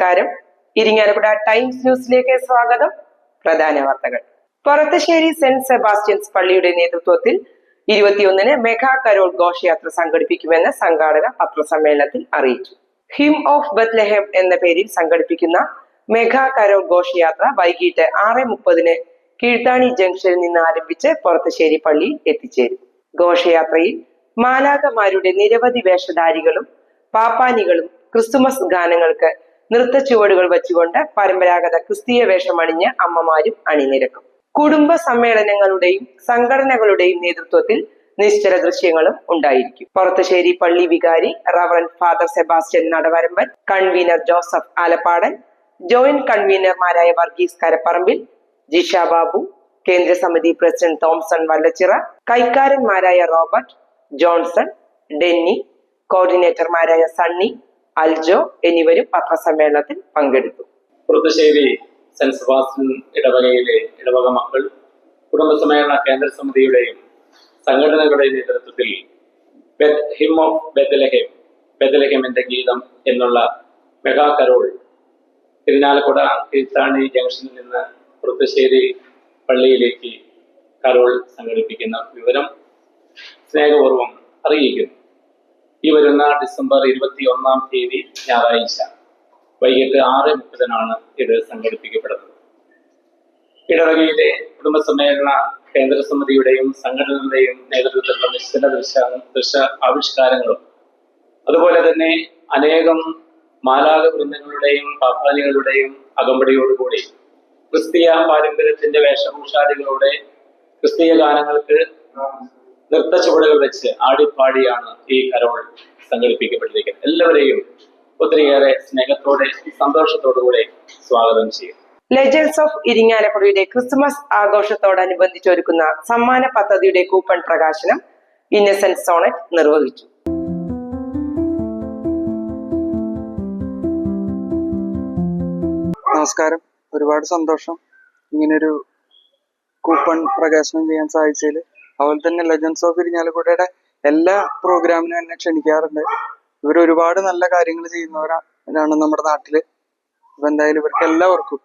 നമസ്കാരം. ഇരിങ്ങാലക്കുട ടൈംസ് ന്യൂസിലേക്ക് സ്വാഗതം. പ്രധാന വാർത്തകൾ. പൊറത്തശ്ശേരി സെന്റ് സെബാസ്റ്റ്യൻസ് പള്ളിയുടെ നേതൃത്വത്തിൽ ഇരുപത്തിയൊന്നിന് മെഗാ കരോൾ ഘോഷയാത്ര സംഘടിപ്പിക്കുമെന്ന് സംഘാടക പത്രസമ്മേളനത്തിൽ അറിയിച്ചു. ഹിം ഓഫ് ബത്ലഹേം എന്ന പേരിൽ സംഘടിപ്പിക്കുന്ന മെഗാ കരോൾ ഘോഷയാത്ര വൈകിട്ട് ആറ് മുപ്പതിന് കീഴ്ത്താണി ജംഗ്ഷനിൽ നിന്ന് ആരംഭിച്ച് പൊറത്തശ്ശേരി പള്ളിയിൽ എത്തിച്ചേരും. ഘോഷയാത്രയിൽ മാലാകമാരുടെ നിരവധി വേഷധാരികളും പാപ്പാനികളും ക്രിസ്തുമസ് ഗാനങ്ങൾക്ക് നൃത്ത ചുവടുകൾ വെച്ചുകൊണ്ട് പരമ്പരാഗത ക്രിസ്തീയ വേഷമണിഞ്ഞ് അമ്മമാരും അണിനിരക്കും. കുടുംബ സമ്മേളനങ്ങളുടെയും സംഘടനകളുടെയും നേതൃത്വത്തിൽ നിശ്ചല ദൃശ്യങ്ങളും ഉണ്ടായിരിക്കും. പുറത്തശ്ശേരി പള്ളി വികാരി reverend father Sebastian Nadavaramban convener Joseph Alappadan joint കൺവീനർമാരായ Varghese Karapparambil Jisha Babu കേന്ദ്ര സമിതി പ്രസിഡന്റ് തോംസൺ വല്ലച്ചിറ കൈക്കാരന്മാരായ റോബർട്ട് ജോൺസൺ ഡെന്നി കോർഡിനേറ്റർമാരായ സണ്ണി അൽജോ എന്നിവരും പത്രസമ്മേളനത്തിൽ പങ്കെടുത്തു. പുറത്തുശ്ശേരി സെന്റ് സെബാസ്റ്റ്യൻ ഇടവകയിലെ ഇടവക മക്കൾ കുടുംബസമ്മേളന കേന്ദ്ര സമിതിയുടെയും സംഘടനകളുടെയും നേതൃത്വത്തിൽ ഹിം ഓഫ് ബെത്തലഹേം ബെത്തലഹേമിന്റെ ഗീതം എന്നുള്ള മെഗാ കരോൾ തിരുനാലക്കുട കീഴ്ത്താണി ജംഗ്ഷനിൽ നിന്ന് പുറത്തുശ്ശേരി പള്ളിയിലേക്ക് കരോൾ സംഘടിപ്പിക്കുന്ന വിവരം സ്നേഹപൂർവം അറിയിക്കുന്നു. ഈ വരുന്ന ഡിസംബർ ഇരുപത്തി ഒന്നാം തീയതി ഞായറാഴ്ച വൈകിട്ട് ആറ് മുപ്പതിനാണ് ഇത് സംഘടിപ്പിക്കപ്പെടുന്നത്. ഇടവകയിലെ കുടുംബസമ്മേളന കേന്ദ്ര സമിതിയുടെയും സംഘടനകളുടെയും നേതൃത്വത്തിലുള്ള നിശ്ചല ദൃശ്യ ദൃശ്യ ആവിഷ്കാരങ്ങളും അതുപോലെ തന്നെ അനേകം മാലാക വൃന്ദങ്ങളുടെയും പാപ്പാനികളുടെയും അകമ്പടിയോടുകൂടി ക്രിസ്തീയ പാരമ്പര്യത്തിന്റെ വേഷഭൂഷാദികളോടെ ക്രിസ്തീയ ഗാനങ്ങൾക്ക് നൃത്ത ചുവടുകൾ വെച്ച് ആടിപ്പാടിയാണ് ഈ കരോൾ സംഘടിപ്പിക്കപ്പെട്ടിരിക്കുന്നത്. എല്ലാവരെയും ഒത്തിരിയേറെ സ്നേഹത്തോടെ സന്തോഷത്തോടുകൂടെ സ്വാഗതം ചെയ്യും ലെജൻസ് ഓഫ് ഇരിങ്ങാലക്കുടയുടെ ക്രിസ്മസ് ആഘോഷത്തോടനുബന്ധിച്ച് ഒരുക്കുന്ന സമ്മാന പദ്ധതിയുടെ കൂപ്പൺ പ്രകാശനം ഇന്നസെന്റ് സോണറ്റ് നിർവഹിച്ചു. നമസ്കാരം. ഒരുപാട് സന്തോഷം. ഇങ്ങനൊരു കൂപ്പൺ പ്രകാശനം ചെയ്യാൻ സാധിച്ചതിൽ അതുപോലെ തന്നെ ലെജൻസ് ഓഫ് ഇരിഞ്ഞാലക്കുടയുടെ എല്ലാ പ്രോഗ്രാമിനും എന്നെ ക്ഷണിക്കാറുണ്ട്. ഇവർ ഒരുപാട് നല്ല കാര്യങ്ങൾ ചെയ്യുന്നവരാണ് നമ്മുടെ നാട്ടിൽ. അപ്പൊ എന്തായാലും ഇവർക്ക് എല്ലാവർക്കും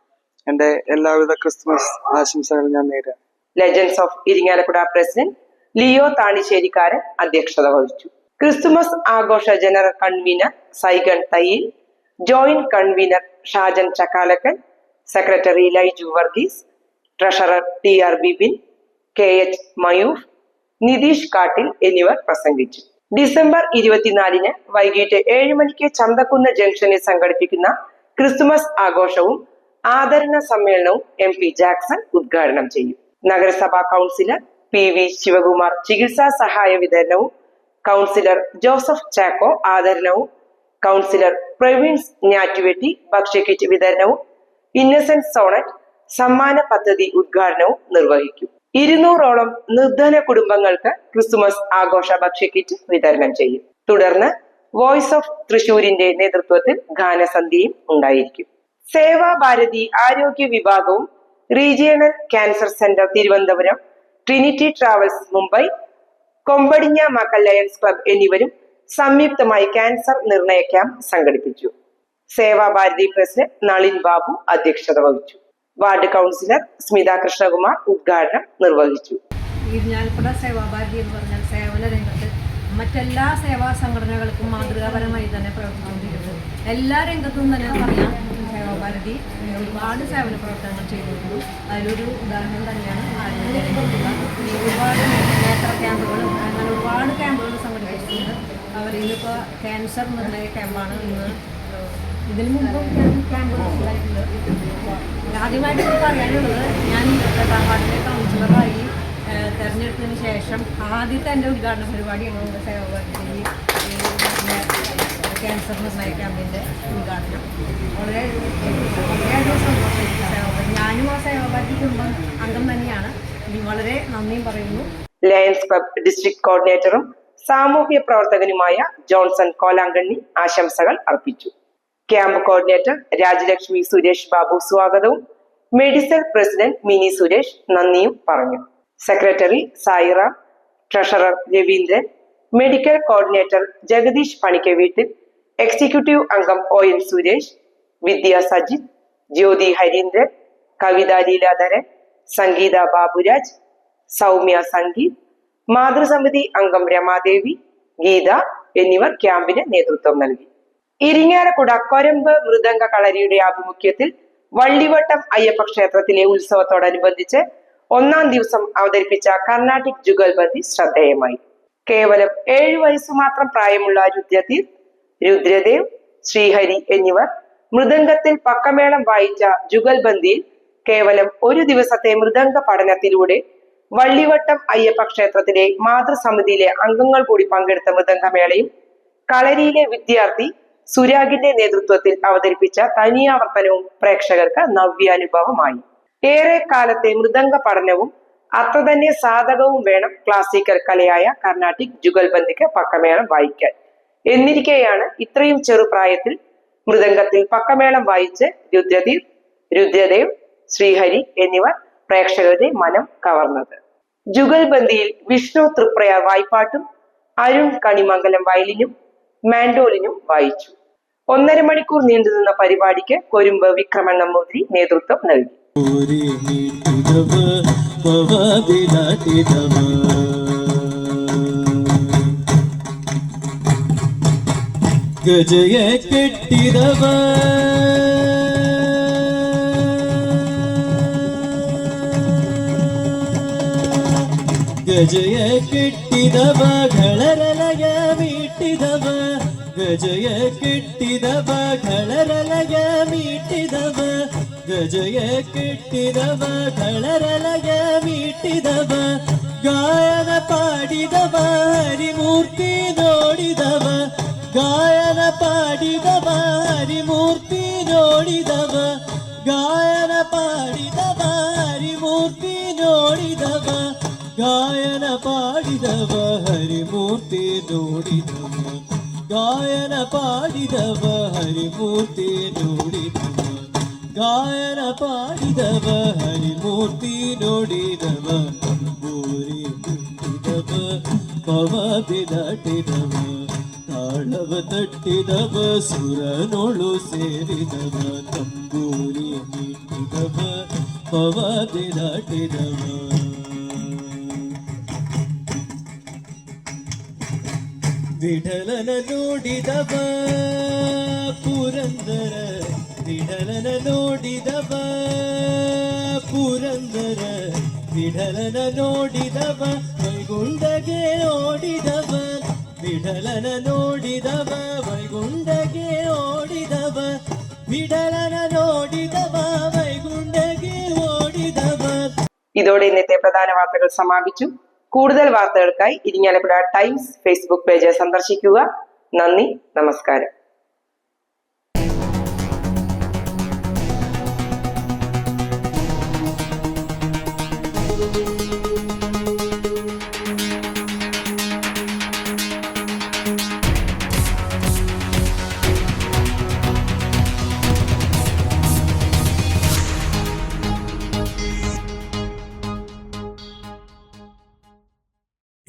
എന്റെ എല്ലാവിധ ക്രിസ്മസ് ആശംസകൾ ഞാൻ നേരാം legends of Irinjalakuda president Leo Thanisserikkaran അധ്യക്ഷത വഹിച്ചു. ക്രിസ്തുമസ് ആഘോഷ general convener Saigon Thayyil joint convener Shajan Chakkalakkan secretary Laiju Varghese treasurer T R Bibin K H Mayoof Nitheesh Kattil എന്നിവർ പ്രസംഗിച്ചു. ഡിസംബർ ഇരുപത്തിനാലിന് വൈകിട്ട് ഏഴ് മണിക്ക് ചന്തക്കുന്ന് ജംഗ്ഷനിൽ സംഘടിപ്പിക്കുന്ന ക്രിസ്തുമസ് ആഘോഷവും ആദരണ സമ്മേളനവും എം പി ജാക്സൺ ഉദ്ഘാടനം ചെയ്യും. നഗരസഭാ കൗൺസിലർ പി വി ശിവകുമാർ ചികിത്സാ സഹായ വിതരണവും കൗൺസിലർ ജോസഫ് ചാക്കോ ആദരണവും കൗൺസിലർ പ്രവീൺസ് ഞാറ്റുവെട്ടി ഭക്ഷ്യക്കിറ്റ് വിതരണവും ഇന്നസെന്റ് സോണറ്റ് സമ്മാന പദ്ധതി ഉദ്ഘാടനവും നിർവഹിക്കും. ഇരുന്നൂറോളം നിർധന കുടുംബങ്ങൾക്ക് ക്രിസ്തുമസ് ആഘോഷ ഭക്ഷ്യക്കിറ്റ് വിതരണം ചെയ്യും. തുടർന്ന് വോയിസ് ഓഫ് തൃശൂരിന്റെ നേതൃത്വത്തിൽ ഗാനസന്ധ്യയും ഉണ്ടായിരിക്കും. സേവാഭാരതി ആരോഗ്യ വിഭാഗവും Regional Cancer Centre Thiruvananthapuram Trinity Travels Mumbai Kombadinja മക്കൾ ലയൺസ് ക്ലബ് എന്നിവരും സംയുക്തമായി ക്യാൻസർ നിർണയ ക്യാമ്പ് സംഘടിപ്പിച്ചു. സേവാഭാരതി പ്രസിഡന്റ് നളിൻ ബാബു അധ്യക്ഷത വഹിച്ചു. വാർഡ് കൗൺസിലർ സ്മിത കൃഷ്ണകുമാർ ഉദ്ഘാടനം നിർവഹിച്ചു. ഇരിഞ്ഞാലക്കുട സേവാഭാരതി എന്ന് പറഞ്ഞാൽ സേവന രംഗത്ത് മറ്റെല്ലാ സേവാ സംഘടനകൾക്കും മാതൃകാപരമായി തന്നെ പ്രവർത്തിച്ചുകൊണ്ടിരിക്കുന്നു. എല്ലാ രംഗത്തും തന്നെ പറയാം സേവാഭാരതി ഒരുപാട് സേവന പ്രവർത്തനങ്ങൾ ചെയ്തിരുന്നു അതിലൊരു ഉദാഹരണം തന്നെയാണ് ഒരുപാട് നേത്ര ക്യാമ്പുകളും അങ്ങനെ ഒരുപാട് ക്യാമ്പുകൾ സംഘടിപ്പിച്ചിട്ടുണ്ട്. അവർ ഇന്നിപ്പോൾ ക്യാൻസർ നിർണയ ക്യാമ്പാണ് ഇന്ന് ഇതിനു മുമ്പും ആദ്യമായിട്ട് പറയാനുള്ളത് ഞാൻ വാർഡിലെ കൗൺസിലറായി തെരഞ്ഞെടുത്തതിന് ശേഷം ആദ്യത്തെ എന്റെ ഉദ്ഘാടന പരിപാടിയാണ് നമ്മുടെ സേവാഭാരതി ക്യാൻസർ നിർണയ ക്യാമ്പിന്റെ ഉദ്ഘാടനം. വളരെ വളരെയധികം സന്തോഷമായിരിക്കും സേവാഭാരതി ഞാനും ആ സേവാഭാരതി കുടുംബം അംഗം തന്നെയാണ്. വളരെ നന്ദിയും പറയുന്നു. ലയൻസ് ക്ലബ് ഡിസ്ട്രിക്ട് കോർഡിനേറ്ററും സാമൂഹ്യ പ്രവർത്തകനുമായ ജോൺസൺ കോലാങ്കണ്ണി ആശംസകൾ അർപ്പിച്ചു. ക്യാമ്പ് കോർഡിനേറ്റർ രാജലക്ഷ്മി സുരേഷ് ബാബു സ്വാഗതവും. മെഡിസൽ പ്രസിഡന്റ് മിനി സുരേഷ് നന്ദിയും പറഞ്ഞു. Secretary Sairam treasurer Raveendran medical coordinator Jagadeesh പണിക്ക വീട്ടിൽ എക്സിക്യൂട്ടീവ് അംഗം ഒ എൻ സുരേഷ് വിദ്യ സജിത് ജ്യോതി ഹരീന്ദ്രൻ കവിത ലീലാധരൻ സംഗീത ബാബുരാജ് സൗമ്യ സംഗീത് മാതൃസമിതി അംഗം രമാദേവി ഗീത എന്നിവർ ക്യാമ്പിന് നേതൃത്വം നൽകി. ഇരിങ്ങാലക്കുട കൊരമ്പ് മൃദംഗ കളരിയുടെ ആഭിമുഖ്യത്തിൽ വള്ളിവട്ടം അയ്യപ്പ ക്ഷേത്രത്തിലെ ഉത്സവത്തോടനുബന്ധിച്ച് ഒന്നാം ദിവസം അവതരിപ്പിച്ച കർണാട്ടിക് ജുഗൽബന്ദി ശ്രദ്ധേയമായി. കേവലം ഏഴു വയസ്സു മാത്രം പ്രായമുള്ള രുദ്രതീർ രുദ്രദേവ് ശ്രീഹരി എന്നിവർ മൃദംഗത്തിൽ പക്കമേളം വായിച്ച ജുഗൽബന്ദിയിൽ കേവലം ഒരു ദിവസത്തെ മൃദംഗ പഠനത്തിലൂടെ വള്ളിവട്ടം അയ്യപ്പ ക്ഷേത്രത്തിലെ മാതൃസമിതിയിലെ അംഗങ്ങൾ കൂടി പങ്കെടുത്ത മൃദംഗമേളയും കളരിയിലെ വിദ്യാർത്ഥി സുരാഗിന്റെ നേതൃത്വത്തിൽ അവതരിപ്പിച്ച തനിയാവർത്തനവും പ്രേക്ഷകർക്ക് നവ്യാനുഭവമായി. ഏറെ കാലത്തെ മൃദംഗ പഠനവും അത്ര തന്നെ സാധകവും വേണം ക്ലാസിക്കൽ കലയായ കർണാട്ടിക് ജുഗൽബന്ദിക്ക് പക്കമേളം വായിക്കാൻ. എന്നിരിക്കെയാണ് ഇത്രയും ചെറുപ്രായത്തിൽ മൃദംഗത്തിൽ പക്കമേളം വായിച്ച് രുദ്രദീർ രുദ്രദേവ് ശ്രീഹരി എന്നിവർ പ്രേക്ഷകരുടെ മനം കവർന്നത്. ജുഗൽബന്ദിയിൽ വിഷ്ണു തൃപ്രയാർ വായ്പാട്ടും അരുൺ കണിമംഗലം വയലിനും മാൻഡോലിനും വായിച്ചു. ഒന്നര മണിക്കൂർ നീണ്ടുനിന്ന പരിപാടിക്ക് കൊരുമ്പ് വിക്രമൻ നമ്പൂതിരി നേതൃത്വം നൽകി. ഗജയ കെട്ടിടവ. ഗജയ കെട്ടിടവ ഘളരല ಗಜಯ ಕೆಟ್ಟಿದವ ಗಳರಲಯ ಮೀಟಿದವ ಗಜಯ ಕೆಟ್ಟಿದವ ಗಳರಲಯ ಮೀಟಿದವ ಗಾಯನ ಪಾಡಿದವ ಹರಿಮೂರ್ತಿ ನೋಡಿದವ ಗಾಯನ ಪಾಡಿದವ ಹರಿಮೂರ್ತಿ ನೋಡಿದವ ಗಾಯನ ಪಾಡಿದವ ಹರಿಮೂರ್ತಿ ನೋಡಿದವ ಗಾಯನ ಪಾಡಿದವ ಹರಿಮೂರ್ತಿ ನೋಡಿದವ ಗಾಯನ ಪಾಡಿದವ ಹರಿಮೂರ್ತಿ ನೋಡಿದವ ಗಾಯನ ಪಾಡಿದವ ಹರಿಮೂರ್ತಿ ನೋಡಿದವ ತಂಬೂರಿ ಮುಟ್ಟಿದವ ಪವದಿ ದಾಟಿದವ ತಾಳವ ತಟ್ಟಿದವ ಸುರನೊಳು ಸೇರಿದವ ತಂಬೂರಿ ಮೀಟಿದವ ಪವದಿ ದಾಟಿದವ ವಿಠಲನ ನೋಡಿದವ ಪುರಂದರ ವಿಠಲನ ನೋಡಿದವ ಪುರಂದರ ವಿಠಲನ ನೋಡಿದವ ವೈಗುಂಡಗೆ ಓಡಿದವ ವಿಠಲನ ನೋಡಿದವ ವೈಗುಂಡಗೆ ಓಡಿದವ ವಿಠಲನ ನೋಡಿದವ ವೈಗುಂಡಗೆ ಓಡಿದವ ഇതോടെ ഇന്നത്തെ പ്രധാന വാർത്തകൾ സമാപിച്ചു കൂടുതൽ വാർത്തകൾക്കായി ഇരിങ്ങാലക്കുട ടൈംസ് ഫേസ്ബുക്ക് പേജ് സന്ദർശിക്കുക. നന്ദി നമസ്കാരം.